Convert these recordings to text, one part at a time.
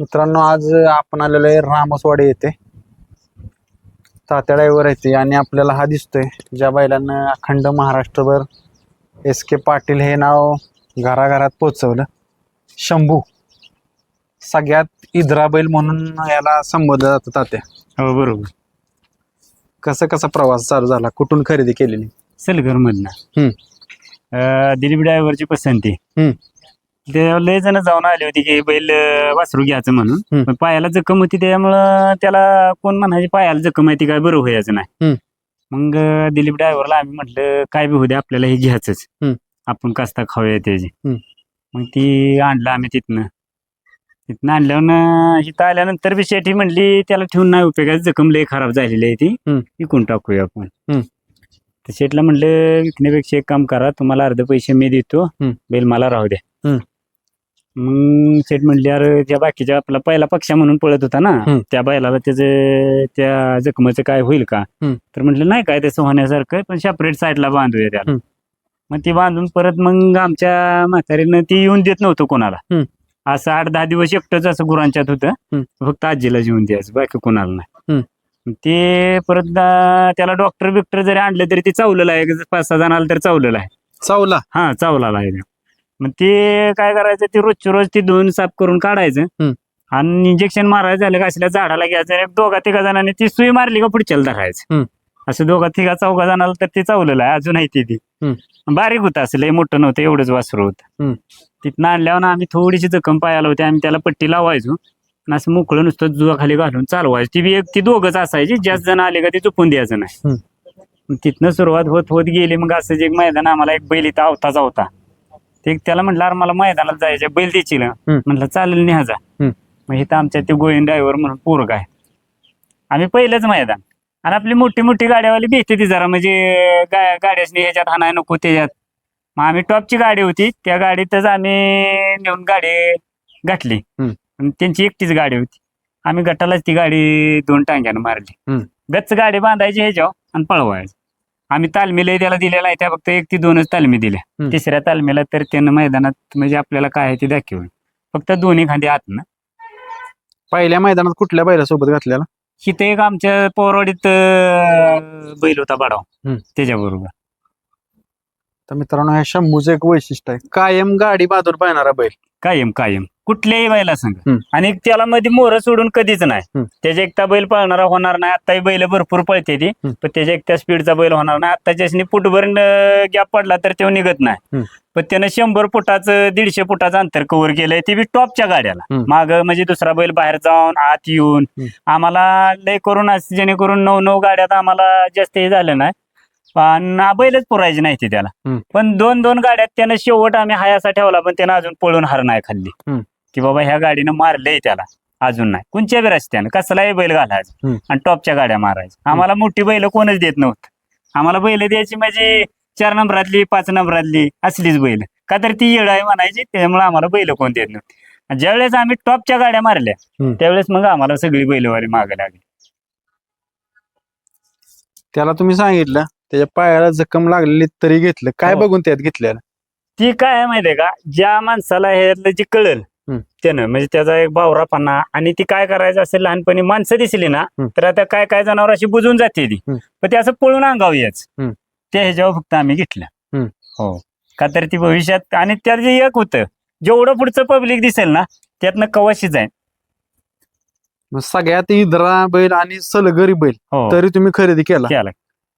मित्रांनो आज आपण आलेलो आहे रामसवाडी येथे. तात्या ड्रायव्हर येते आणि आपल्याला हा दिसतोय ज्या बैलांना अखंड महाराष्ट्रभर एस के पाटील हे नाव घराघरात पोचवलं शंभू सगळ्यात इद्रा बैल म्हणून याला संबोधलं जातं तात्या. हो बरोबर. कसा कसा प्रवास चालू झाला? कुठून खरेदी केलेली? सलगर मधनं. दिलीप ड्रायव्हरची पसंती. हम्म. ते लय जण जाऊन आले होते की बैल अं, वासरू घ्यायचं म्हणून हम्म. पण पायाला जखम होती त्यामुळं त्याला कोण म्हणायचे पायाला जखम आहे ती काय बरं व्हायचं नाही. मग अं, दिलीप ड्रायव्हरला आम्ही म्हटलं काय बी होऊ दे आपल्याला हे घ्यायचंच हम्म. आपण कस्ता खाऊया त्याची हम्म. मग ती आणलं आम्ही तिथनं तिथनं आणल्यावर इथं आल्यानंतर बी शेठी म्हणली त्याला ठेवून नाही उपयोगाची जखम लय खराब झालेली आहे ती हम्म. विकून टाकूया आपण हम्म. तर शेठला म्हणलं विकण्यापेक्षा एक काम करा तुम्हाला अर्धे पैसे मी देतो हम्म. बेल मला राहू द्या हम्म. मग म्हणले अरे त्या बाकीच्या आपला पहिला पक्षा म्हणून पळत होता ना हम्म. त्या बैलाला त्याचं त्या जखमेचं काय होईल का हम्म. तर म्हटलं नाही काय तसं होण्यासारखं आहे, पण सेपरेट साईडला बांधूया त्याला हम्म. मग ती बांधून परत मग आमच्या म्हातारीनं ती येऊन देत नव्हतं कोणाला हम्म. असं आठ दहा दिवस एकटंच असं गुरांच्यात होतं हम्म. फक्त आजीला जेवून द्यायचं बाकी कोणाला नाही. ते परत त्याला डॉक्टर बिक्टर जरी आणलं तरी ते चावलेलं आहे पाच सहा जणाला तर चावलेलं आहे चावला हा चावलेला आहे. मग ते काय करायचं ते रोजच्या रोज ते धुवून साफ करून काढायचं. आणि इंजेक्शन मारायचं झालं का असल्या झाडाला घ्यायचं दोघा तिघा जणांनी ती सुई मारली का पुढच्याला धरायचं. असं दोघा तिघा चौघा जणाला तर ते चावलेलं आहे अजून आहे ते ती बारीक होतं असं लय मोठं नव्हतं एवढंच वासरू होतं. तिथनं आणल्यावर आम्ही थोडीशी जखम पायाला होती आम्ही त्याला पट्टी लावायचो. असं मोकळं नुसतं जुवाखाली घालून चालवायचं. ती बी एक ती दोघच असायची जास्त जण आले का ते चुकून द्यायचं नाही. तिथनं सुरुवात होत होत गेली. मग असं एक मैदान आम्हाला एक बैल इथं आवताचा होता ते त्याला म्हटलं अरे मला मैदानात जायचं बैल देशील म्हटलं चालेल न्याजा. मग इथं आमच्या ते गोविंद ड्रायव्हर म्हणून पोरग आहे. आम्ही पहिलंच मैदान. आणि आपली मोठी मोठी गाड्यावाली भेटते ती जरा म्हणजे गाड्यासनी ह्याच्यात हाणाय नको त्याच्यात. मग आम्ही टॉपची गाडी होती त्या गाडीतच आम्ही नेऊन गाडी. आणि त्यांची एकटीच गाडी होती. आम्ही गटालाच ती गाडी दोन टांग्यानं मारली. गच्च गाडी बांधायची ह्याच्यावर आणि पळवायची. आम्ही तालमीला त्याला दिलेला आहे. त्या फक्त एक ती दोनच तालमी दिल्या. हम्म. तिसऱ्या तालमीला तर त्यानं मैदानात म्हणजे आपल्याला काय आहे ते दाखवलं. फक्त दोन्ही खांदे आत ना. पहिल्या मैदानात कुठल्या बैलासोबत घातलेला? इथं एक आमच्या पोरवाडीत अं, बैल होता बाडाव हम्म. त्याच्याबरोबर. तर मित्रांनो ह्या शंभूचं एक वैशिष्ट्य आहे कायम गाडी बांधून पाहणारा बैल कायम कायम कुठल्याही बैला संग हम्म. आणि त्याला मध्ये मोहर सोडून कधीच नाही हम्म. त्याच्या एकटा बैल पळणारा होणार नाही आताही बैल भरपूर पळते ती हम्म. पण त्याच्या एकट्या स्पीडचा बैल होणार नाही आताच्या फुटभर गॅप पडला तर तो निघत नाही. पण त्यानं शंभर फुटाचं दीडशे फुटाचं अंतर कव्हर केलंय ते बी टॉपच्या गाड्याला हम्म. माग म्हणजे दुसरा बैल बाहेर जाऊन आत येऊन हम्म. आम्हाला लय करून असं जेणेकरून नऊ नऊ गाड्यात आम्हाला जास्त हे झालं नाही पण बैलच पुरायची नाही ती त्याला. हम्म. पण दोन दोन गाड्यात त्यानं शेवट आम्ही हायासा ठेवला पण त्यानं अजून पळून हार नाही खाल्ली. हम्म. की बाबा ह्या गाडीनं मारलंय त्याला. अजून नाही. कोणत्या बी रस्त्यानं. कसलाही बैल घालायचं. हम्म. आणि टॉपच्या गाड्या मारायच्या आम्हाला मोठी बैल कोणच देत नव्हतं. आम्हाला बैल द्यायची म्हणजे चार नंबरातली पाच नंबरातली असलीच बैल. का तर ती येळ आहे म्हणायची त्यामुळे आम्हाला बैल कोण देत नव्हती. आणि ज्यावेळेस आम्ही टॉपच्या गाड्या मारल्या हम्म. त्यावेळेस मग आम्हाला सगळी बैलवारी मागे लागली. त्याला तुम्ही सांगितलं त्याच्या पायाला जखम लागलेली तरी घेतलं काय हो. बघून त्यात घेतलेलं ती काय आहे माहितीये का ज्या माणसाला ह्यातलं जी कळल हम्म. त्यानं म्हणजे त्याचा एक बावरापणा आणि ती काय करायचं असेल लहानपणी माणसं दिसली ना हम्म. तर आता काय काय जनावर अशी बुजून जाते ती हम्म. पण ते असं पळून अंगावयाच हम्म. त्या ह्याच्यावर फक्त आम्ही घेतलं हम्म. हो का तर ती भविष्यात आणि त्यात जे एक होतं जेवढं पुढचं पब्लिक दिसेल ना त्यातनं आहे मग सगळ्यात इद्रा बैल आणि सलगरी बैल हो तरी तुम्ही खरेदी केला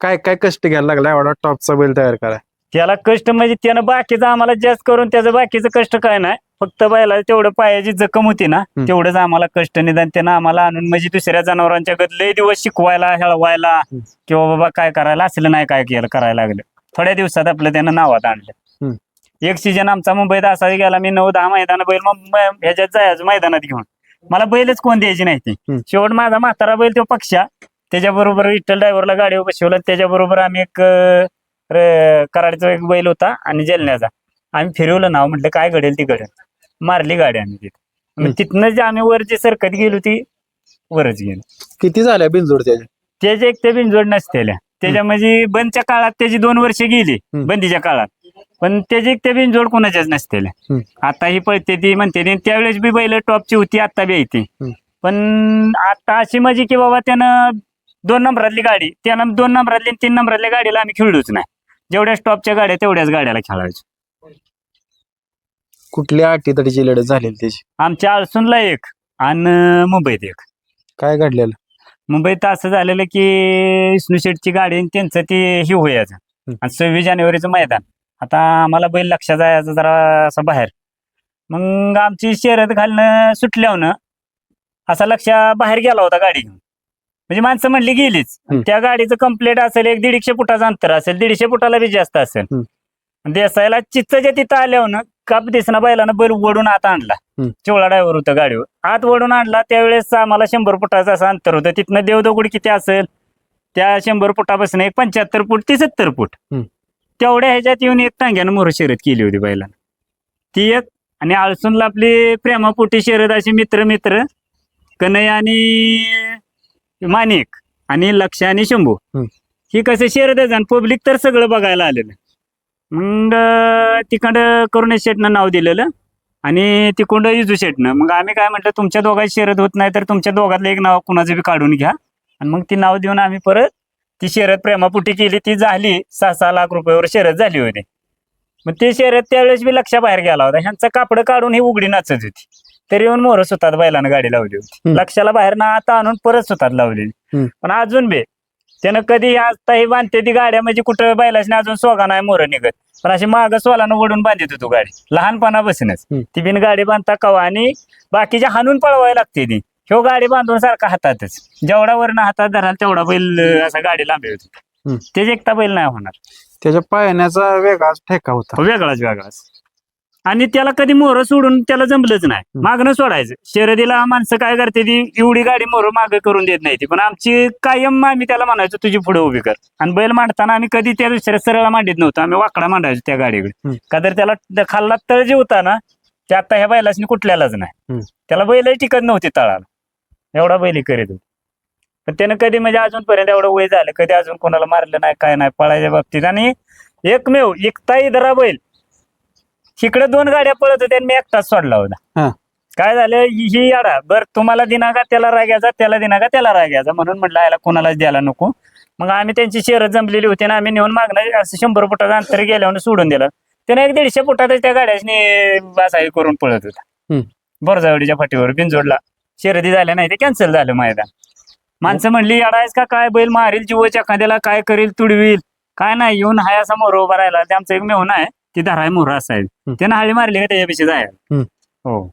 काय काय कष्ट घ्यायला लागला एवढा टॉपचा बैल तयार करा त्याला कष्ट म्हणजे त्यानं बाकीचं आम्हाला जास्त करून त्याचं बाकीचं कष्ट काय नाही फक्त बैला तेवढं पायाची जखम होती ना. तेवढंच आम्हाला कष्ट निदान त्यानं आम्हाला आणून म्हणजे दुसऱ्या जनावरांच्या गत लय दिवस शिकवायला हेळवायला. किंवा बाबा काय करायला असलं नाही काय केलं करायला लागलं थोड्या दिवसात आपलं त्यानं नावात आणलं. एक सीजन आमचा मुंबईत असा गेला मी नऊ दहा मैदान बैल ह्याच्यात जायचं मैदानात घेऊन मला बैलच कोण द्यायची नाही ती. शेवट माझा म्हातारा बैल तो पक्षा त्याच्याबरोबर विठ्ठल ड्रायव्हरला गाडीवर बसवलं त्याच्याबरोबर आम्ही एक कराडचा एक बैल होता आणि जलण्याचा. आम्ही फिरवलं नाव म्हटलं काय घडेल ती घडेल. मारली गाडी आम्ही तिथे. तिथनं जे आम्ही वर जे सरकत गेलो ती वरच गेलो. किती झाल्या बिनजोड त्याच्या? त्याचे एक ते बिनजोड नसतेल्या. त्याच्या म्हणजे बंदच्या काळात त्याची दोन वर्ष गेली. बंदीच्या काळात. पण त्याची ते बिनजोड कोणाच्याच नसतील हम्म. आता ही पळते ती म्हणते त्यावेळेस बी बैल टॉपची होती आता बी येते. पण आता अशी माझी की बाबा त्यानं दोन नंबरातली गाडी त्यानं दोन नंबरातली आणि तीन नंबरातल्या गाडीला आम्ही खेळलोच नाही. जेवढ्या स्टॉपच्या गाड्या तेवढ्याच गाड्याला खेळायचो. कुठल्या अटीतटीची लढत झालेली त्याची? आमच्या आळसूनला एक आणि मुंबईत एक. काय घडलेलं? मुंबईत असं झालेलं की विष्णू शेठची गाडी आणि त्यांचं ते हे होयाचं. आणि सव्वीस जानेवारीचं मैदान. आता आम्हाला बैल लक्षात जायचं जरा असं बाहेर. मग आमची शर्यत घालणं सुटल्यावनं असा लक्ष बाहेर गेला होता गाडी घेऊन. म्हणजे माणसं म्हणली गेलीच हम्म. त्या गाडीचं कंप्लेट असेल एक दीडशे फुटाचं अंतर असेल दीडशे फुटाला बी जास्त असेल हम्म. देसायला चित्तच्या तिथं आल्यावर काप दिसना बैलानं बैल ओढून आत आणला हम्म. चिवळा ड्रायव्हर होता गाडीवर आत ओढून आणला त्यावेळेस आम्हाला शंभर फुटाचं असं अंतर होतं तिथनं देवदगुड किती असेल त्या शंभर फुटापासून एक पंच्याहत्तर फूट ते सत्तर फूट हम्म. तेवढ्या ह्याच्यात येऊन एक टांग्यानं मोर शर्यत केली होती बैलानं ती एक आणि आळसूनला आपली प्रेमापोटी शर्यत अशी मित्र मित्र कन्हैय आणि माणिक आणि लक्ष आणि शंभू. हम्म. ही कसे आहे आणि पब्लिक तर सगळं बघायला आलेलं. मग तिकडं करुणेश शेटनं नाव दिलेलं आणि तिकडं इजू शेटनं. मग आम्ही काय म्हटलं तुमच्या दोघांची शर्यत होत नाही तर तुमच्या दोघातलं एक नाव कुणाचं बी काढून घ्या. आणि मग ती नाव देऊन आम्ही परत ती शर्यत प्रेमापुटी केली ती झाली. सहा सहा लाख रुपयावर शर्यत झाली होती. मग ती शर्यत त्यावेळेस बी लक्षाबाहेर गेला होता. ह्यांचं कापड काढून ही उघडी नाचत होती. तरी येऊन मोर सुतात बैलानं गाडी लावली होती. हम्म. लक्षाला बाहेर ना आता आणून परत सुतात लावलेली हम्म. पण अजून बे त्यानं कधी आता ही बांधते ती गाड्या म्हणजे कुठं बैलाची अजून सोगा नाही मोर निघत. पण अशी माग सोलानं ओढून बांधित होतो गाडी. लहानपणापासूनच. हम्म. ती बिन गाडी बांधता कवा आणि बाकीच्या हाणून पळवायला लागते ती. ह्यो गाडी बांधून सारखा हातातच. जेवढा वरनं हातात धराल तेवढा बैल अं, असा गाडी लांबी होती. तेच एकटा बैल नाही होणार. त्याच्या पायण्याचा वेगळाच ठेका होता. वेगळाच वेगळाच. आणि त्याला कधी मोहर सोडून त्याला जमलंच नाही. मागणं सोडायचं. शर्यतीला माणसं काय करते ती एवढी गाडी मोहर मागं करून देत नाही ती. पण आमची कायम आम्ही त्याला म्हणायचो तुझी पुढे उभी कर. आणि बैल मांडताना आम्ही कधी त्या दुसऱ्या सरळ मांडीत नव्हतो. आम्ही वाकडा मांडायचो त्या गाडीकडे. का तर त्याला खाल्ला तळ जे होता ना ते आता ह्या बैलासनी कुठल्यालाच नाही. त्याला बैलही टिकत नव्हती तळाला. एवढा बैल करीत होता. पण त्यानं कधी म्हणजे अजूनपर्यंत एवढं वय झालं कधी अजून कोणाला मारलं नाही काय नाही पळायच्या बाबतीत. आणि एकमेव एकताही धरा बैल. इकडे दोन गाड्या पळत होत्या आणि मी एकटाच सोडला हा. होता काय झालं? ही ही याडा बर तुम्हाला दिना का त्याला राग्याचा त्याला दिना का त्याला राग्याचा म्हणून म्हटलं याला कोणालाच द्यायला नको. मग आम्ही त्यांची शहरं जमलेली होती ना आम्ही नेऊन मागणं असं शंभर फुटाचं अंतर गेल्यावर सोडून दिलं. त्याने एक दीडशे फुटातच त्या गाड्याने बासाई करून पळत होता. हम्म. बोरजावडीच्या फाटीवर बिनजोडला. शर्यती झाल्या नाही ते कॅन्सल झालं मैदान. माणसं म्हणली अडायस का? काय बैल मारील जीवच्या एखाद्याला काय करील तुडवील? काय नाही येऊन हाय असा मोर उभा राहिला. ते आमचं एक मेहून आहे. ती धराय मोर असायला हम्म. त्यानं हाळी मारली का त्याच्यापेक्षा जायला. हो.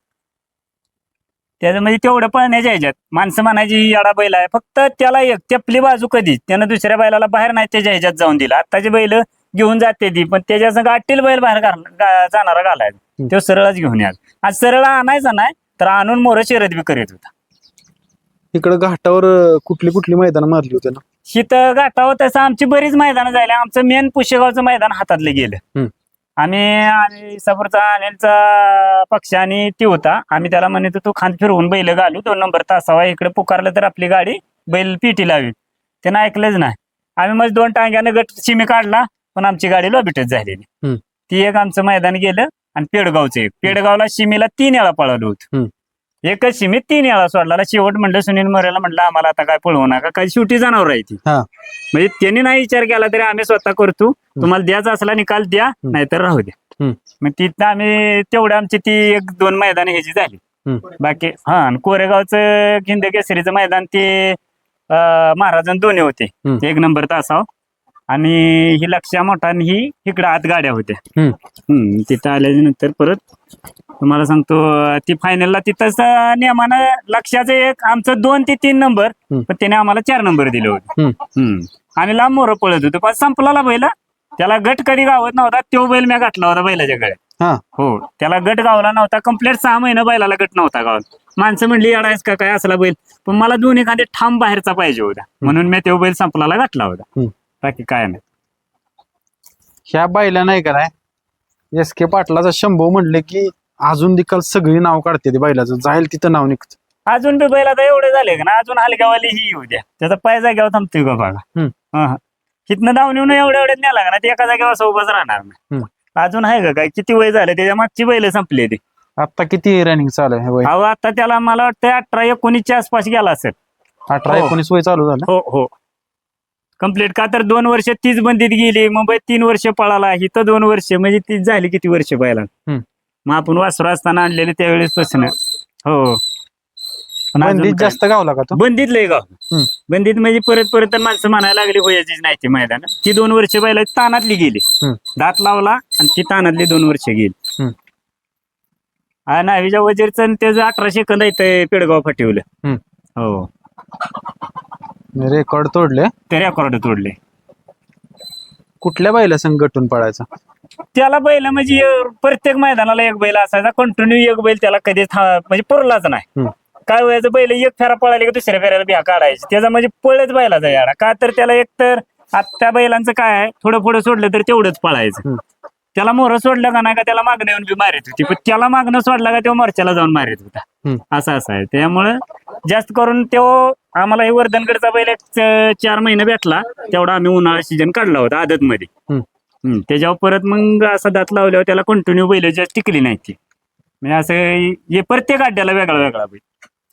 त्याचं म्हणजे तेवढं पळण्याच्या ह्याच्यात. माणसं म्हणायची ही याडा बैल आहे. फक्त त्याला एक तेपली बाजू कधी त्यानं दुसऱ्या बैलाला बाहेर नाही त्याच्या ह्याच्यात जाऊन दिला. आत्ताची बैल घेऊन जाते ती पण त्याच्या संग आटील बैल बाहेर जाणारा घालायचा तो सरळच घेऊन याल आज सरळ आणायचा नाही तर आणून मोर शर्यत बी करीत होता. इकडे घाटावर कुठली कुठली मैदान मारली होती ना? शीत गाठावं तसं आमची बरीच मैदानं झाली. आमचं मेन पुशेगावचं मैदान हातातलं गेलं. आम्ही आणि सफरचा अनिलचा पक्ष आणि ती होता. आम्ही त्याला म्हणत तू खांद फिरवून बैल घालू दोन नंबर तासावा इकडे पुकारलं तर आपली गाडी बैल पिटी लावी त्यानं ऐकलंच नाही. आम्ही मग दोन टांग्यानं गट चिमी काढला पण आमची गाडी लॉबिटच झालेली. ती एक आमचं मैदान गेलं आणि पेडगावचं एक. पेडगावला शिमीला तीन वेळा पळवलं होतं. एकच शिमी तीन वेळा सोडला शेवट म्हणलं सुनील मोरेला म्हटलं आम्हाला आता काय पळवू नका काही शेवटी जनावर आहे ती. म्हणजे त्यांनी नाही विचार केला तरी आम्ही स्वतः करतो. तुम्हाला द्यायचा असला निकाल द्या नाहीतर राहू द्या. मग तिथं आम्ही तेवढं आमची ती एक दोन मैदान ह्याची झाली. बाकी हा आणि कोरेगावचं हिंद केसरीचं मैदान ते अं, महाराजां दोन्ही होते. एक नंबर तासाव. आणि ही लक्ष्या मोठा आणि ही इकडं आत गाड्या होत्या. तिथं आल्याच्यानंतर परत तुम्हाला सांगतो ती फायनलला तिथंच अं, नियमानं लक्षाचं एक आमचं दोन ते तीन नंबर. पण त्याने आम्हाला चार नंबर दिले होते. आणि लांब मोर पळत होतो. पण संपला बैल. त्याला गट कधी गावत नव्हता तो बैल मी गाठला होता बैलाच्या गळ्यात. हा. हो त्याला गट गावला नव्हता कंप्लीट सहा महिने बैलाला गट नव्हता गावला माणसं म्हणली अडायस का काय असला बैल? पण मला दोन एखादे ठाम बाहेरचा पाहिजे होता. म्हणून मी तो बैल संपलाला घातला होता. हम्म. बाकी काय नाही. ह्या बायला नाही का नाही एस के पाटलाचा शंभू म्हणले की अजून देखील सगळी नाव काढते ते बैलाचं जाईल तिथं नाव निघत. अजून बी बैल आता एवढे झाले का ना अजून हलक्यावाली ही येऊ द्या. त्याचा पाय जाग्यावर थांबतोय का बघा हम्म. हा, हा. तिथनं धावून येऊन एवढ्या एवढ्यात न्याला का ना ते एका जागेवर असं उभाच राहणार नाही. हम्म. अजून आहे का काय? किती वय झालं? त्याच्या मागची बैल संपली ती आता किती रनिंग चालू आहे वय? अहो आता त्याला मला वाटतं अठरा एकोणीसच्या आसपास गेला असेल. अठरा हो. एकोणीस वय चालू झालं? हो हो. कंप्लीट का तर दोन वर्ष तीच बंदीत गेली मुंबईत तीन वर्ष पळाला इथं दोन वर्ष म्हणजे तीच झाली किती वर्ष पहिला हम्म. मग आपण वासरू असताना आणलेले त्यावेळेस पासून हो. पण अजून बंदीत काय? जास्त गावला का तो बंदीत लय गाव हम्म. बंदीत म्हणजे परत परत तर माणसं म्हणायला लागली होयाचीच नाही ती मैदान ती दोन वर्ष पहिला तानातली गेली हम्म. दात लावला आणि ती तानातली दोन वर्ष गेली हम्म. हा नावीच्या वजीरचं आणि त्याचं अठरा सेकंद आहे पेडगाव फाटीवलं हम्म. हो रेकॉर्ड तोडले ते रेकॉर्ड तोडले कुठल्या बैला संघ गटून पळायचा त्याला बैल म्हणजे प्रत्येक मैदानाला एक बैल असायचा कंटिन्यू एक बैल त्याला कधी था- म्हणजे पुरलाच नाही हम्म. काय व्हायचं बैल एक फेरा पळाली की दुसऱ्या फेऱ्याला बिहा काढायची. त्याचा म्हणजे पळच बैलाचा याडा का तर त्याला एक तर त्या बैलांचं काय आहे थोडं पुढं सोडलं तर तेवढंच पळायचं. त्याला मोहर सोडलं का नाही का त्याला मागणं येऊन बी मारित होती. पण त्याला मागणं सोडलं का तेव्हा मोर्चाला जाऊन मारित होता. असं असं आहे. त्यामुळं जास्त करून तो आम्हाला हे वर्धनगडचा बैल एक चार महिने भेटला. तेवढा आम्ही उन्हाळा सीजन काढला होता आदत मध्ये त्याच्यावर परत मग असा दात लावल्यावर त्याला कंटिन्यू बैल जास्त टिकली नाही ती. म्हणजे असं हे प्रत्येक अड्ड्याला वेगळा वेगळा बैल.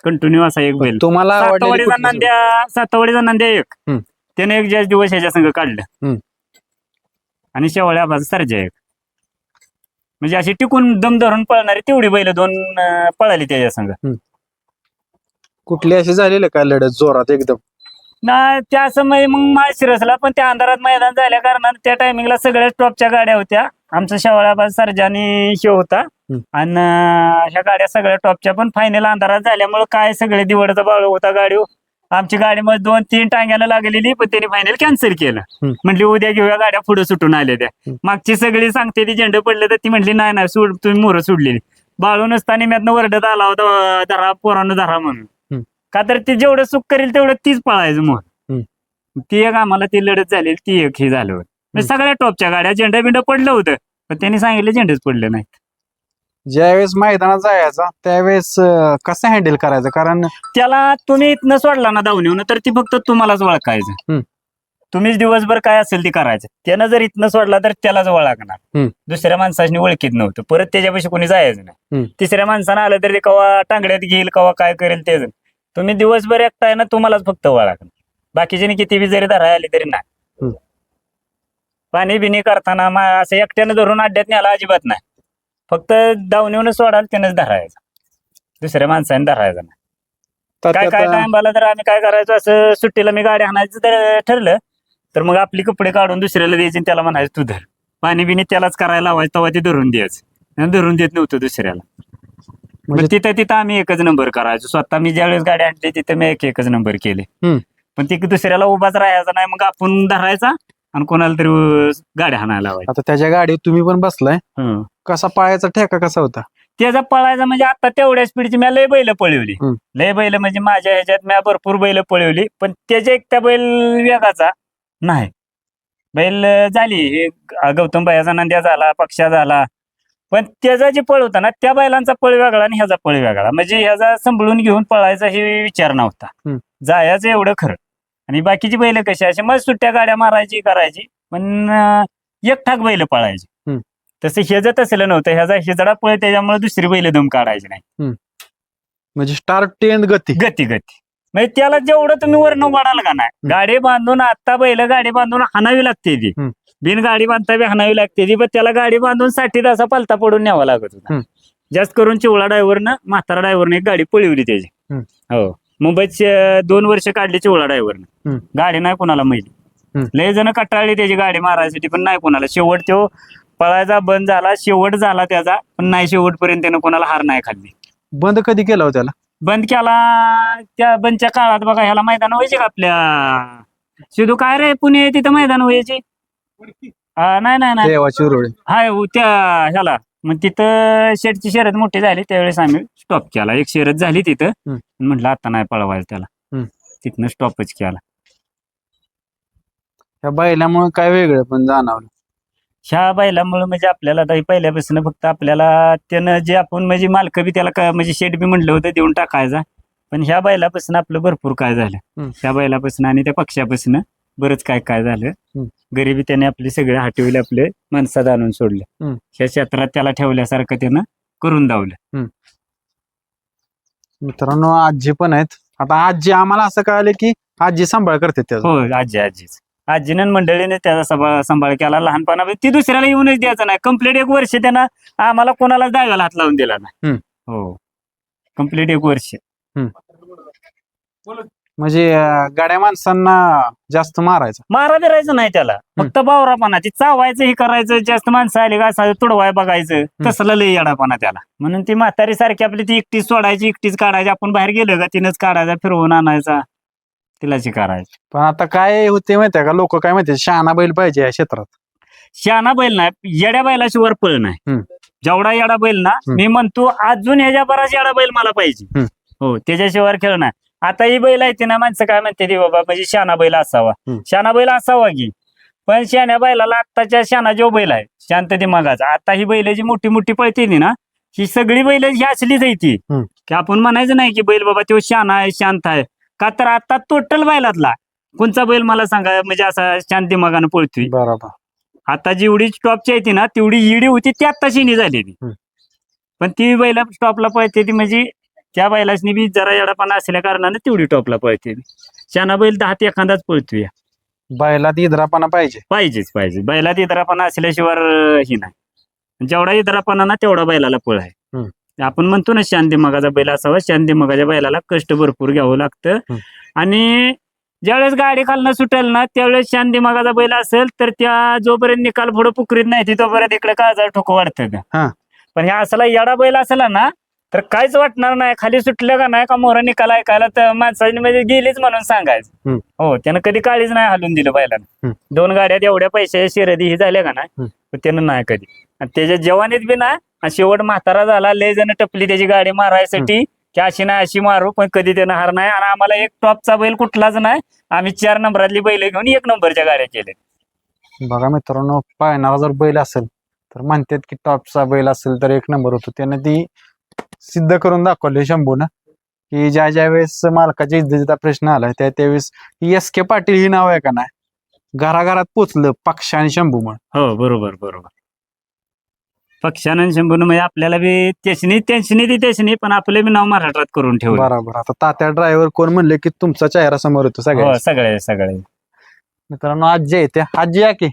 कंटिन्यू असा एक बैल तुम्हाला आवडलेली सातावडीचा कुठली? नांद्या सातावडीचा नांद्या एक हम्म. त्याने एक जास्त दिवस ह्याच्या संघ काढलं. आणि शेवळ्या आबाचा सर्जा एक म्हणजे अशी टिकून दम धरून पळणारी तेवढी बैल दोन अं, पळाली त्याच्या संघ कुठली अशी झालेली का लढत जोरात एकदम ना त्या समय मग माळ शिरसला पण त्या अंधारात मैदान झाल्या कारणानं त्या टायमिंगला सगळ्याच टॉपच्या गाड्या होत्या आमचा सर्जा आणि शिव होता. आणि अं, ह्या गाड्या सगळ्या टॉपच्या पण फायनल अंधारात झाल्यामुळे काय सगळे दिवडचा बाळू होता गाडी आमची गाडी मग दोन तीन टांग्याला लागलेली पण त्यांनी फायनल कॅन्सल केलं. म्हटली उद्या घेऊया गाड्या पुढे सुटून आल्या त्या. मागची सगळी सांगते ती झेंडे पडले तर ती म्हटली नाही नाही सोड तुम्ही मोरं सोडलेली बाळू नसताना म्यातनं वरडत आला होता धरा पोरानं धरा म्हणून. का तर ती जेवढं सुख करेल तेवढं तीच पळायचं हम्म. ती एक आम्हाला ती लढत झाली ती एक हे झालं होतं. सगळ्या टॉपच्या गाड्या झेंडा बिंड पडलं होतं पण त्यांनी सांगितलं झेंडेच पडले नाही ज्यावेळेस मैदानात जायचा त्यावेळेस अं, कसं हँडल करायचं? कारण त्याला तुम्ही इथनं सोडला ना धावून तर ती फक्त तुम्हालाच ओळखायचं. हम्म. तुम्हीच दिवसभर काय असेल ते करायचं. त्यानं जर इथनं सोडला तर त्यालाच ओळखणार. हम्म. दुसऱ्या माणसाने ओळखीत नव्हतं. परत त्याच्यापाशी कोणी जायचं नाही. तिसऱ्या माणसानं आलं तर ते कवा टांगड्यात घेईल कवा काय करेल तेच. तुम्ही दिवसभर एकटा आहे ना तुम्हालाच फक्त ओळखणार. बाकीच्यानी किती बी जरी धराय आली तरी नाही. हम्म. पाणी बिणी करताना मा- असं एकट्यानं धरून अड्ड्यात न्यायला अजिबात नाही. फक्त दावणीवून सोडाल त्यानंच धरायचं. दुसऱ्या माणसाने धरायचं नाही. तर काय काय त्यात, अं, टाइम आला तर आम्ही काय करायचो? असं सुट्टीला मी गाडी आणायचं तर ठरलं. तर मग आपली कपडे काढून दुसऱ्याला द्यायचे आणि त्याला म्हणायचं तू धर. पाणी बिनी त्यालाच करायला लावायचं तेव्हा ते धरून द्यायचं. आणि धरून देत नव्हतं दुसऱ्याला. म्हणजे तिथं तिथं आम्ही एकच नंबर करायचो. स्वतः मी ज्यावेळेस गाडी आणली तिथं मी एक एकच नंबर केले. हम्म. पण ती दुसऱ्याला उभाच राहायचा नाही. मग आपण धरायचा आणि कोणाला तरी अं, गाडी हाणायला लावायची. आता त्याच्या गाडीत तुम्ही पण बसलाय. हं. कसा पळायचा ठेका कसा होता? त्याचा पळायचा म्हणजे आता तेवढ्या स्पीडची मी लय बैल पळवली. हम्म. लय बैल म्हणजे माझ्या ह्याच्यात मी भरपूर बैल पळवली पण त्याच्या एक त्या बैल वेगाचा नाही. बैल अं, झाली. हे ग- गौतम बायाचा नंद्या झाला पक्षा झाला. पण त्याचा जे पळ होता ना त्या बैलांचा पळ वेगळा आणि ह्याचा पळ वेगळा. म्हणजे ह्याचा सांभाळून घेऊन पळायचा हे विचार नव्हता. हम्म. जायचं एवढं खरं. आणि बाकीची बैल कशी? अशी मग सुट्ट्या गाड्या मारायची करायची. पण एक ठाक बैल पळायची. तसं ह्याचं तसलं नव्हतं ह्याचा हिजडा पळ त्याच्यामुळे दुसरी बैल दम काढायची नाही. म्हणजे स्टार्ट गती. गती गती. म्हणजे त्याला जेवढं तुम्ही वरनं वाढाल का नाही. गाडी बांधून आता बैल गाडी बांधून हाणावी लागते ती. बिन गाडी बांधता बी हाणावी लागते ती पण त्याला गाडी बांधून साठी तासा पालता पडून न्यावा लागत होता. जास्त करून चिवळा ड्रायव्हरनं म्हातारा ड्रायव्हरने एक गाडी पळवली त्याची. हो. मुंबईत चे- दोन वर्ष काढली चिवळा ड्रायव्हरनं हम्म. गाडी नाही कोणाला हम्म. लय जण कटाळली त्याची गाडी मारायसाठी पण नाही कोणाला. शेवट तो पळायचा बंद झाला शेवट झाला त्याचा पण नाही शेवटपर्यंत त्यानं कोणाला हार नाही खाल्ली. बंद कधी केला हो त्याला? बंद केला त्या बंदच्या काळात बघा ह्याला मैदान व्हायचे का आपल्या? सिधू काय रे पुणे तिथं मैदान व्हायचे? हा, नाही नाही नाही. उरवळी हाय उ- त्या ह्याला. मग तिथं शेडची शर्यत मोठी झाली त्यावेळेस आम्ही स्टॉप केला. एक शर्यत झाली तिथं. हम्म. म्हटलं आता नाही पळवायचं त्याला. हम्म. तिथनं स्टॉपच केला. त्या बैलामुळे काय वेगळं पण जाणवलं. ह्या बैलामुळे म्हणजे आपल्याला आता हे पहिल्यापासून फक्त आपल्याला त्यानं जे आपण म्हणजे मालक बी त्याला काय म्हणजे शेड बी म्हटलं होतं देऊन टाकायचा. पण ह्या बैलापासून आपलं भरपूर काय झालं. हम्म. ह्या बैलापासून आणि त्या पक्षापासून बरंच काय काय झालं. गरिबी त्याने आपली सगळे हटवले आपले माणसात आणून सोडले. ह्या क्षेत्रात त्याला ठेवल्यासारखं त्यानं करून दावलं. मित्रांनो आजी पण आहेत. आता आजी आम्हाला असं कळालं की आजी सांभाळ करते त्याचा. हो आजी आजीच. आजीनं मंडळीने त्याचा सांभाळ सांभाळ केला. लहानपणा ती दुसऱ्याला येऊनच द्यायचं नाही. कंप्लीट एक वर्ष त्यानं आम्हाला कोणाला डाव्याला हात लावून दिला नाही. हो. कंप्लीट एक वर्ष. म्हणजे अं, गाड्या माणसांना जास्त मारायचा. मारा बिरायचं नाही त्याला. फक्त बावरापणा ती चावायचं हे करायचं जास्त माणसं आली का असं तुडवाय बघायचं तसलं लय येडापणा त्याला. म्हणून ती म्हातारी सारखी आपली ती एकटीच सोडायची एकटीच काढायची आपण बाहेर गेलो का तिनंच काढायचा फिरवून आणायचा तिला शिकारायचं. पण आता काय होते माहितीये का? लोक काय माहितीये शहाणा बैल पाहिजे या क्षेत्रात. शाना बैल नाही येड्या बैलाशिवर पळ नाही. हम्म. जेवढा येडा बैल ना हम्म. मी म्हणतो अजून ह्याच्या बराच येडा बैल मला पाहिजे. हम्म. हो त्याच्याशिवाय खेळ नाही. आता ही बैल आहे ना माणसं काय म्हणते ती बाबा म्हणजे शाना बैल असावा. हम्म. शाना बैल असावा की. पण शान्या बैलाला आत्ताच्या शाना जो बैल आहे शांत दिमागाचा आता ही बैल जी मोठी मोठी पळते ती ना ही सगळी बैल ही असलीच आहे ती. हम्म. की आपण म्हणायचं नाही की बैल बाबा तो शाना आहे शांत आहे. का तर आता टोटल बैलातला. कोणचा बैल मला सांगा म्हणजे असा शांत दिमागानं पळतोय. बरोबर. आता जेवढी टॉपची आहे ती ना तेवढी इडी होती ती आता शिनी झालेली. हम्म. पण ती बैला टॉपला पळते ती म्हणजे त्या बैलासनी बी जरा येडापणा असल्या कारणाने तेवढी टॉपला पळते. शाना बैल दहा ते एखादाच पळतोय बैलात इद्रापणा पाहिजे पाहिजेच पाहिजे बैलात इतरापणा असल्याशिवाय अं, ही नाही जेवढा इतरापणा ना तेवढा बैलाला पळ आहे. आपण म्हणतो ना शांती मगाचा बैल असावा शांती मगाच्या बैलाला कष्ट भरपूर घ्यावं लागतं हम्म. आणि ज्यावेळेस गाडी खालनं सुटेल ना त्यावेळेस शांती मगाचा बैल असेल तर त्या जोपर्यंत निकाल पुढे पुकरीत नाही ती तोपर्यंत इकडे काळजार ठोको वाढतं हा. का पण ह्या असला येडा बैल असला ना तर काहीच वाटणार नाही खाली सुटलं का नाही का मोहरा निकाल ऐकायला तर माणसाने म्हणजे गेलीच म्हणून सांगायचं. हो त्यानं कधी काळीच नाही हलून दिलं बैलानं. दोन गाड्यात एवढ्या पैशाच्या शर्यती ही झाल्या का नाही त्यानं नाही कधी. आणि त्याच्या जवानीत बी नाही आणि शेवट म्हातारा झाला लय जण टपली त्याची गाडी मारायसाठी की अशी नाही अशी मारू पण कधी त्यानं हार नाही. आणि आम्हाला एक टॉपचा बैल कुठलाच नाही आम्ही चार नंबरातली बैल घेऊन एक नंबरच्या गाड्या केल्या. बघा मित्रांनो पाळणारा जर बैल असेल तर म्हणतात की टॉपचा बैल असेल तर एक नंबर होतो. त्याने ती सिद्ध करून दाखवले शंभून की ज्या ज्या वेळेस मालकाच्या इज्जतीचा प्रश्न आलाय त्या त्यावेळेस एस के पाटील ही नाव आहे का नाही? घराघरात पोचलं पक्ष आणि शंभू म्हणून. हो बरोबर बरोबर. पक्षानं शंभर म्हणजे आपल्याला बी त्याशनी त्यांशनी ती त्याशनी पण आपलं बी नाव महाराष्ट्रात करून ठेवलं. बरोबर. आता तात्या ड्रायव्हर कोण म्हणले की तुमचा चेहरा समोर येतो सगळ्या हो सगळे सगळे मित्रांनो आजी येते आजी या की?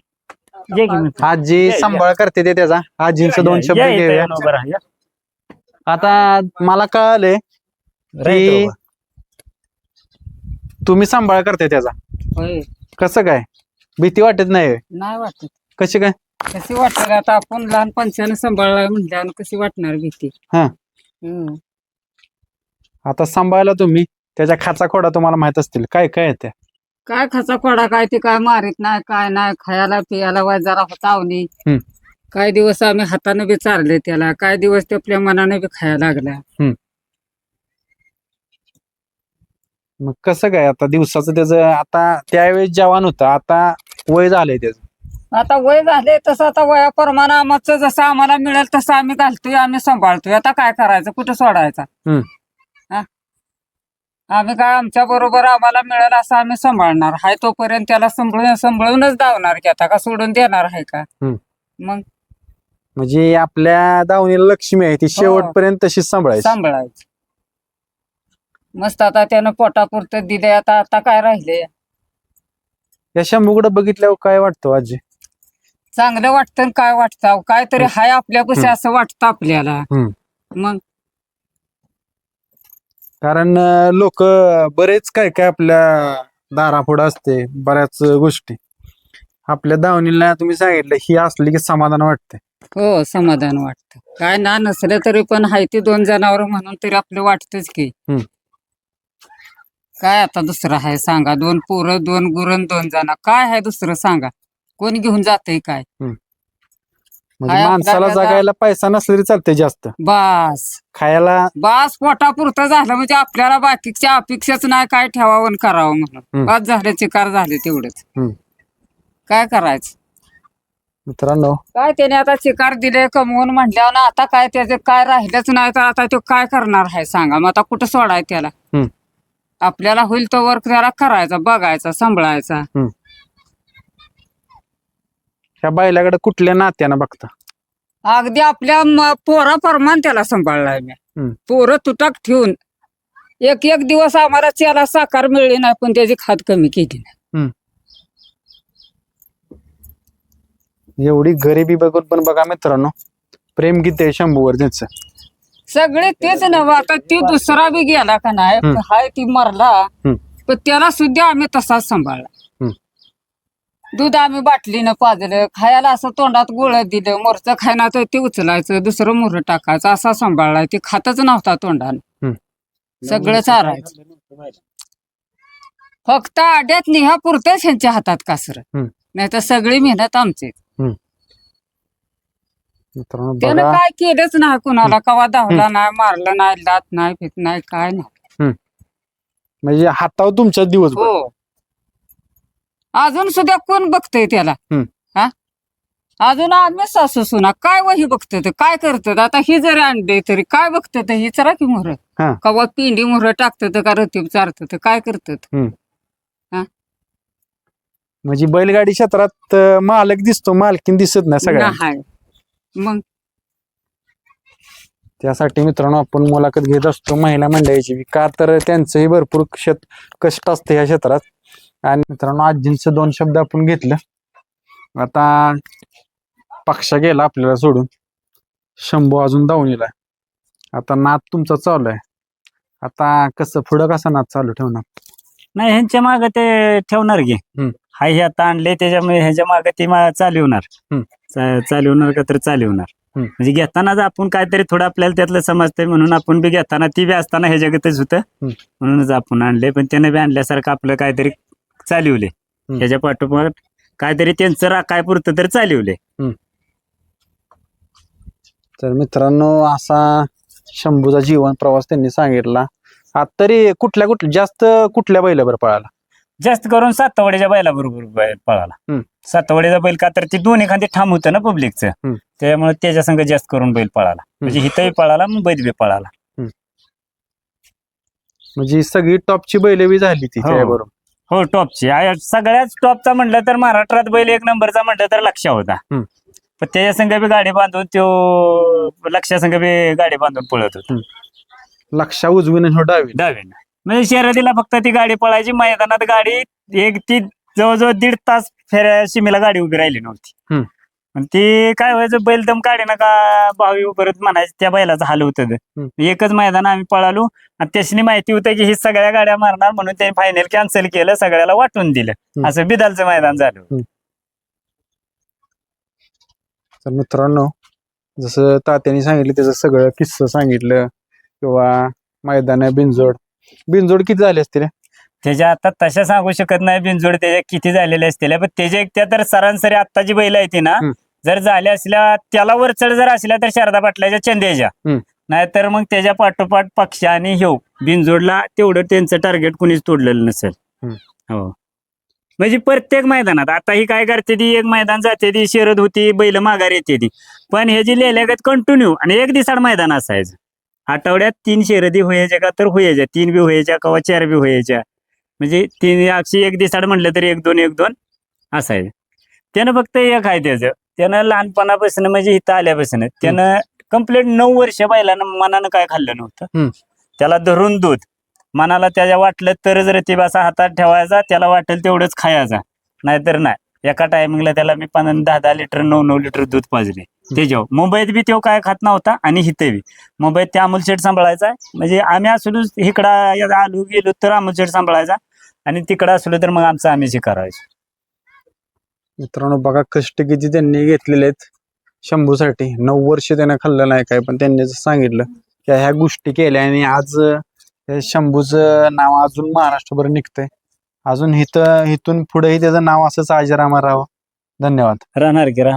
की. आजी. सांभाळ करते ते त्याचा. आजींचं दोन शब्द या इथं घेऊया. येऊन उभं राहा, या. आता मला कळालंय राहा इथं की उभं. तुम्ही सांभाळ करते त्याचा होय कसं काय भीती वाटत नाही होय? नाही वाटत कशी काय कशी वाटणार आता आपण लहान पंचानं सांभाळला म्हटल्यावर कशी वाटणार भीती हा. हम्म. आता सांभाळला तुम्ही त्याच्या खाचा खोडा तुम्हाला माहीत असतील काय काय आहे त्या काय खाचा कोडा काय ते काय मारित नाही काय नाही खायला पियाला वाय जरा होता हम्म. काय दिवस आम्ही हाताने बी चारले त्याला काय दिवस ते आपल्या मनाने बी खायला लागला. मग कसं काय आता दिवसाचं त्याचं आता त्यावेळेस जवान होतं आता वय झालंय त्याचं. आता वय झाले तसं आता वयाप्रमाणे आमचं जसं आम्हाला मिळेल तसं आम्ही घालतोय आम्ही सांभाळतोय. आता काय करायचं? कुठं सोडायचा? हम्म. हा? आम्ही काय आमच्या बरोबर आम्हाला मिळेल असं आम्ही सांभाळणार. हाय तोपर्यंत त्याला सांभाळून सांभाळूनच धावणार की आता का सोडून देणार आहे का? हम्म. मग म्हणजे आपल्या दावणीला लक्ष्मी आहे ती शेवटपर्यंत तशीच सांभाळायची. सांभाळायचं. मस्त आता त्यानं पोटापुरतं दिले आता आता काय राहिले या शंभूकडे बघितल्यावर काय वाटतं आजी? चांगलं वाटतं आणि काय वाटतं अहो, काहीतरी हाय आपल्यापाशी. असं वाटतं आपल्याला. हम्म. मग? कारण लोक बरेच काय काय आपल्या दारापुढं असते बऱ्याच गोष्टी. आपल्या दावणीला तुम्ही सांगितलं ही असली की समाधान वाटते हो समाधान वाटतं. काय ना नसलं तरी पण हाय ती दोन जनावर म्हणून तरी आपलं वाटतच की. हम्म. काय आता दुसरं आहे सांगा? दोन पोरं दोन गुरण दोन जण काय आहे दुसरं सांगा? कोण घेऊन जाते काय? म्हणजे हाय, माणसाला आपल्याला- जगायला पैसा नसला तरी चालते जास्त. बास. खायला बास पोटापुरतं झालं म्हणजे आपल्याला बाकीच्या अपेक्षाच नाही काय ठेवावं आणि करावं हम्म. म्हणून बास झाले चिकार झाले तेवढंच. हम्म. काय करायचं? मित्रांनो. काय त्याने आता चिकार दिले कमवून म्हटल्यावर ना आता काय त्याचे काय राहिलंच नाही तर आता तो काय करणार आहे सांगा. मग आता कुठं सोडाय त्याला? हम्म. आपल्याला होईल तो वर्क त्याला करायचा बघायचा सांभाळायचा. हम्म. ह्या बैलाकडे कुठल्या नात्यानं बघता? अगदी आपल्या म- पोराप्रमाण त्याला सांभाळलाय मी. पोरं तुटक ठेवून एक एक दिवस आम्हाला त्याला साकार मिळली नाही पण त्याची खात कमी केली नाही. एवढी गरिबी बघून पण बघा मित्रांनो प्रेम किती आहे शंभूवर त्यांचं सगळे तेच नव्ह आता ती दुसरा बी गेला का नाही हम्म. हाय ती मरला हम्म. पण त्याला सुद्धा आम्ही तसाच सांभाळला हम्म. दूध आम्ही बाटलीनं पाजलं खायला असं तोंडात गोळ दिलं मोरचं खायना तर ते उचलायचं दुसरं मोर टाकायचं असा सांभाळलाय ते खातच नव्हता तोंडानं हम्म. सगळं चारायचं फक्त आड्यात लिहा पुरतच ह्यांच्या हातात कासर हम्म. नाही तर सगळी मेहनत आमची मित्रांनो त्यानं बघा. काय केलंच नाही कुणाला. कवा धावला नाही मारलं नाही लात नाही फित नाही काय नाही. म्हणजे हातावर तुमच्या दिवस हो. अजून सुद्धा कोण बघतय त्याला? हम्म. हा? अजून आम्ही सासू सुना. काय वही बघत काय करतात? आता ही जरी आणले तरी काय बघतात? ही चरा की मोहर हा. कवा पिंडी मोहर टाकतात का रतीब चारतात काय करतात? म्हणजे बैलगाडी क्षेत्रात अं, मालक दिसतो मालकीन दिसत नाही सगळ्या नाही. मग? त्यासाठी मित्रांनो आपण मुलाखत घेत असतो महिला मंडळाची. बी. का तर त्यांचंही भरपूर क्षेत कष्ट असते ह्या क्षेत्रात. आणि मित्रांनो आजींचं दोन शब्द आपण घेतलं. आता पक्षा गेला आपल्याला सोडून. शंभू अजून दावणीला आता नाद तुमचा चालू आहे. आता कसं पुढं कसा नाद चालू ठेवणार? नाही ह्यांच्या मागे ते ठेवणार की. हम्म. हाय हे आता आणले त्याच्यामुळे ह्याच्या मागे ती मा- चालवणार हम्म. चा- चालवणार का तर चालवणार हम्म. म्हणजे घेतानाच आपण काहीतरी थोडं आपल्याला त्यातलं समजतंय म्हणून आपण बी घेताना ती बी असताना ह्या जगातच होतं. म्हणूनच आपण आणले पण त्याने बी आणल्यासारखं आपलं काहीतरी चालवले ह्याच्या पाठोपाठ काहीतरी त्यांचं राखाय पुरतं तर चालवले तर मित्रांनो असा शंभूचा जीवन प्रवास त्यांनी सांगितला. आता तरी कुठल्या कुठल्या जास्त कुठल्या बैलावर पळाला? जास्त करून सातवड्याच्या बैलाबरोबर बैल पळाला. हम्म. सातवड्याचा बैल का तर ते दोन एखादी ठाम होतं ना पब्लिकचं हम्म. त्यामुळे त्याच्या संग जास्त करून बैल पळाला. म्हणजे हिथंही पळाला मुंबईत बी पळाला. म्हणजे सगळी टॉपची बैल बी झाली ती हो. त्याबरोबर. हो टॉपची. सगळ्याच टॉपचा म्हटलं तर महाराष्ट्रात बैल एक नंबरचा म्हटलं तर लक्ष होता. हम्म. पण त्याच्या संघ बी गाडी बांधून तो लक्षा संघ बी गाडी बांधून पळत होता. लक्षा उजवीन हो डावी डावीनं. म्हणजे शर्यतीला फक्त ती गाडी पळायची मैदानात गाडी एक ती जवळजवळ दीड तास फेऱ्या सीमेला गाडी उभी राहिली नव्हती. हम्म. आणि ती काय व्हायचं बैल दम काढे ना का भावी परत म्हणायचं त्या बैलाचं हाल होत एकच मैदान आम्ही पळालो आणि त्याची माहिती होतं की ही सगळ्या गाड्या मारणार म्हणून त्यांनी फायनल कॅन्सल केलं सगळ्याला वाटून दिलं. हम्म. असं बिदालचं मैदान झालं. तर मित्रांनो जसं तात्यांनी सांगितलं त्याचं सगळं किस्सं सांगितलं किंवा मैदान बिनजोड बिनजोड किती झाले असतील? त्याच्या आता तशा सांगू शकत नाही बिनजोड त्याच्या किती झालेल्या असतील. पण त्याच्या एक त्या तर सरासरी आत्ताची बैल आहे ती ना. हम्म. जर झाल्या असल्या त्याला वरचढ जर असल्या तर शारदा पाटलाच्या चंद्याच्या हम्म. नाहीतर मग त्याच्या पाठोपाठ पक्ष आणि ह्यो बिनजोडला तेवढं त्यांचं टार्गेट कुणीच तोडलेलं नसेल. हम्म. हो. म्हणजे प्रत्येक मैदानात आता ही काय करते ती? एक मैदान जाते ती शरद होती बैल माघार येते ती. पण ह्याची लेल्यागत कंटिन्यू आणि एक दिसाड मैदान असायचं. आठवड्यात तीन शर्यती व्हायच्या का तर व्हायच्या. तीन बी व्हायच्या किंवा चार बी व्हायच्या. म्हणजे तीन अक्षी एक दिसाड म्हटलं तरी एक दोन एक दोन असायचं. त्यानं फक्त एक आहे त्याचं. त्यानं लहानपणापासून म्हणजे इथं आल्यापासून त्यानं कंप्लीट नऊ वर्ष बैलानं मनानं काय खाल्लं. नव्हतं. त्याला धरून दूध. मनाला त्याच्या वाटलं तरच रतीबाचा हातात ठेवायचा त्याला वाटेल तेवढंच खायचा. नाहीतर नाही. एका टायमिंगला त्याला मी पण दहा दहा लिटर नऊ नऊ लिटर दूध पाजले. त्याच्यावर मुंबईत बी तो काय खात नव्हता आणि इथे बी. मुंबईत ते अमोल शेठ सांभाळायचा. म्हणजे आम्ही असलो इकडं या- आलो गेलो तर अमोल शेठ सांभाळायचा. आणि तिकडं असलो तर मग आमचं आम्ही करायचो. मित्रांनो बघा कष्ट किती त्यांनी घेतलेले आहेत शंभूसाठी. नऊ वर्ष त्यानं खाल्लं नाही काय पण त्यांनी जसं सांगितलं की ह्या गोष्टी केल्या आणि आज हे शंभूचं नाव अजून महाराष्ट्रभर निघतंय. अजून इथं इथून पुढेही त्याचं नाव असंच आजरामा राहावं. धन्यवाद. राहणार की राहणार.